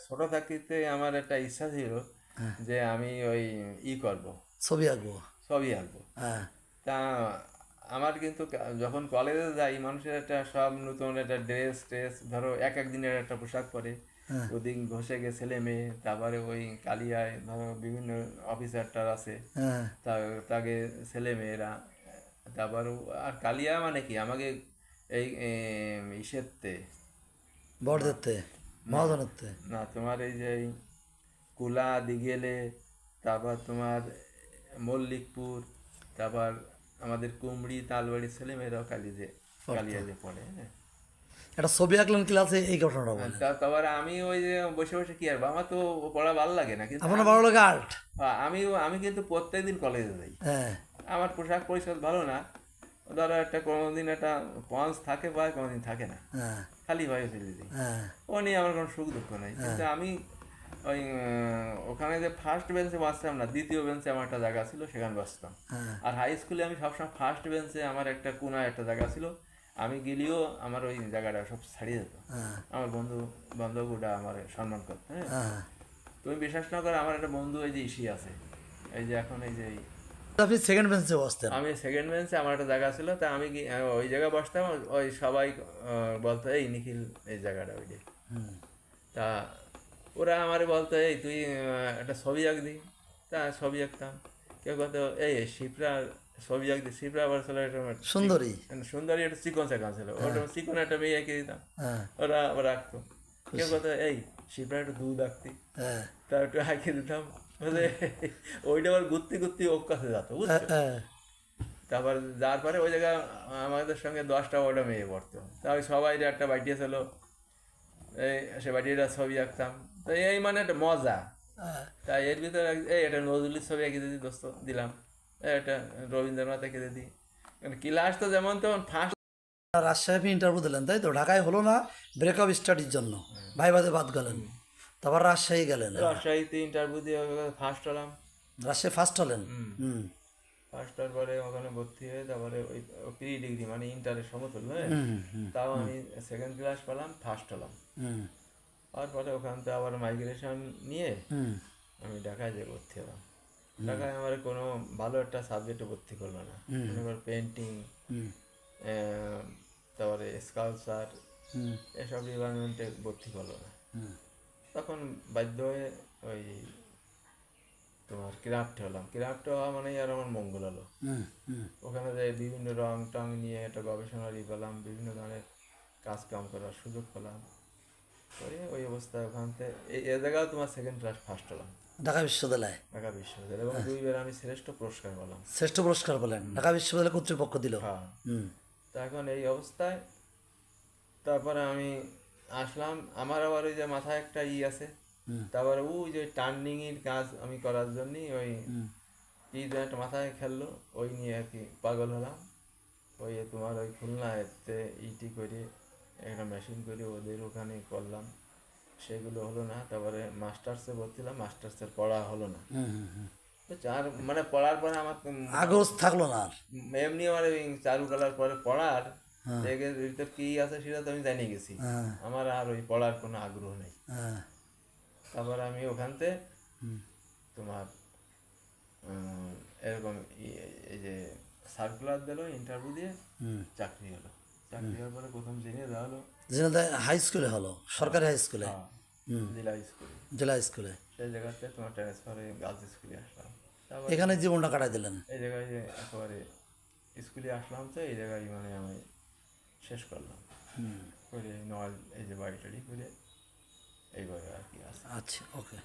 ছোট থাকতে আমার একটা ইচ্ছা ছিল হ্যাঁ। যে আমি ওই ই করব। ছবি আঁকবো। ছবি আঁকবো। হ্যাঁ। তা আমার কিন্তু যখন কলেজে যাই মানুষের একটা সব নতুন একটা ড্রেস ট্রেস ধরো এক এক দিনের একটা পোশাক পরে। হ্যাঁ। ওদিন ঘষে গে ছেলে মেয়ে তারপরে ওই কালিয়ায় ধরো বিভিন্ন অফিসারটার আছে। তাকে ছেলে মেয়েরা তারপর আর কালিয়া মানে কি? আমাকে এই এম, ইসেরতে। বড়দেরতে মহাজনেরতে না তোমার এই যে কুলা দিগেলে তারপর তোমার মল্লিকপুর তারপর আমাদের কুমড়ি মেয়েরাও কালিজে কালিয়াজে পড়ে হ্যাঁ। একটা ছবি আঁকলেন ক্লাসে এই ঘটনাটা বলে তারপরে আমি ওই যে বসে বসে কি আর আমার তো পড়া ভালো লাগে না কিন্তু আপনার ভালো লাগে আর্ট আমি আমি কিন্তু প্রত্যেকদিন কলেজে যাই। হ্যাঁ। আমার পোশাক পরিচ্ছদ ভালো না ধরো একটা কোনোদিন একটা পঞ্চ থাকে বা কোনোদিন থাকে না। হ্যাঁ। খালি ভাবে ফেলে দিই হ্যাঁ। ও নিয়ে আমার কোনো সুখ দুঃখ নাই। কিন্তু আমি ওই ওখানে যে ফার্স্ট বেঞ্চে বসতাম না দ্বিতীয় বেঞ্চে আমার একটা জায়গা ছিল সেখানে বসতাম। হ্যাঁ। আর হাই স্কুলে আমি সবসময় ফার্স্ট বেঞ্চে আমার একটা কোনায় একটা জায়গা ছিল। আমি গেলেও আমার ওই জায়গাটা সব ছাড়িয়ে যেত। হ্যাঁ। আমার বন্ধু বান্ধবরা আমার সম্মান করতো হ্যাঁ। হ্যাঁ। তুমি বিশ্বাস না করে আমার একটা বন্ধু এই যে ইসি আছে। এই যে এখন এই যে আপনি সেকেন্ড বেঞ্চে বসতেন। আমি সেকেন্ড বেঞ্চে আমার একটা জায়গা ছিল তা আমি ওই জায়গায় বসতাম ওই সবাই বলতো এই নিখিল এই জায়গাটা ওই যে তা ওরা আমারে বলতো এই তুই একটা ছবি আঁকদি তা ছবি আঁকতাম। কেউ কত এই শিপ্রা ছবি আঁকদি শিপ্রা আবার ছিল একটা সুন্দরী। সুন্দরী একটা চিকন চাকান ছিল। ওটা চিকন একটা মেয়ে এঁকে দিতাম। হ্যাঁ। ওরা ওরা আঁকতো। কেউ কত এই শিপ্রা একটু দুধ আঁকতি। হ্যাঁ। তা একটু দিতাম। বলে ওইটা আবার ঘুরতে ঘুরতে ওর কাছে যেত বুঝছ? হ্যাঁ তারপর যার পরে ওই জায়গায় আমাদের সঙ্গে দশটা বারোটা মেয়ে পড়তো। তা ওই সবাই একটা বাটিয়ে ছিল এই সে বাটিটা ছবি আঁকতাম। তো এই মানে একটা মজা। হ্যাঁ। তাই এর ভিতরে এই একটা নজরুলের ছবি এঁকে দিদি দোস্ত দিলাম। একটা রবীন্দ্রনাথ এঁকে দিদি ক্লাস তো যেমন তেমন ফার্স্ট রাজশাহী ইন্টারভিউ দিলেন তাই তো? ঢাকায় হলো না ব্রেকআপ স্টাডির জন্য। ভাই বাদে বাদ গেলেন। তারপর রাজশাহী গেলেন। রাজশাহীতে ইন্টারভিউ দিয়ে ফার্স্ট হলাম। রাজশাহী ফার্স্ট হলেন? হুম। ফার্স্ট হওয়ার পরে ওখানে ভর্তি হয়ে তারপরে ওই প্রি ডিগ্রি মানে ইন্টারের সমতুল হ্যাঁ তাও আমি সেকেন্ড ক্লাস পেলাম ফার্স্ট হলাম। হুম। তারপরে ওখান থেকে আবার মাইগ্রেশন নিয়ে আমি ঢাকায় যে ভর্তি হলাম। ঢাকায় আমার কোনো ভালো একটা সাবজেক্টে ভর্তি করল না। মনে করো পেন্টিং স্কালচার এসব ডিপার্টমেন্টে ভর্তি করল না। তখন বাধ্য হয়ে ওই তোমার ক্রাফট হলাম। ক্রাফট হওয়া মানেই আর আমার মঙ্গল হলো। ওখানে যে বিভিন্ন রং টং নিয়ে একটা গবেষণারি পেলাম বিভিন্ন ধরনের কাজ কাম করার সুযোগ পেলাম। করে ওই অবস্থায় ওখান থেকে এই এ জায়গাও তোমার সেকেন্ড ক্লাস ফার্স্ট হলাম। ঢাকা বিশ্ববিদ্যালয়? ঢাকা বিশ্ববিদ্যালয়। এবং দুইবার আমি শ্রেষ্ঠ পুরস্কার পেলাম। শ্রেষ্ঠ পুরস্কার পেলেন। ঢাকা বিশ্ববিদ্যালয় কর্তৃপক্ষ দিল। হ্যাঁ। তো এখন এই অবস্থায় তারপরে আমি আসলাম আমার আবার ওই যে মাথায় একটা ই আছে। তারপরে ওই যে টার্নিং এর কাজ আমি করার জন্যই ওই কি একটা মাথায় খেললো ওই নিয়ে আর কি পাগল হলাম। ওই তোমার ওই খুলনা এতে ইটি করে একটা মেশিন করে ওদের ওখানে করলাম। সেগুলো হলো না তারপরে মাস্টার্সে ভর্তি হলাম মাস্টার্সের পড়া হলো না। চার মানে পড়ার পরে আমার আগ্রহ থাকল না আর। এমনি আমার ওই চারুকলার পরে পড়ার এর ভিতর কি আছে সেটা তো আমি জানি গেছি। হ্যাঁ। আমার আর ওই পড়ার কোনো আগ্রহ নেই। হ্যাঁ। তারপর আমি ওখানতে তোমার এরকম এই যে সার্কুলার দিলো ইন্টারভিউ দিয়ে চাকরি হলো। চাকরি হওয়ার পরে প্রথম জেনে দেওয়া হলো হাই স্কুলে হলো সরকারি হাই স্কুলে জেলা স্কুলে জেলা স্কুলে সেই জায়গাতে তোমার ট্রান্সফারে গার্লস স্কুলে আসলাম। এখানে জীবনটা কাটাই দিলেন। এই জায়গায় যে একেবারে স্কুলে আসলাম তো এই জায়গায় মানে আমি শেষ করলাম। হুম। করে নয় এই যে বাড়ি টাড়ি করে এইভাবে আর কি আছে। আচ্ছা ওকে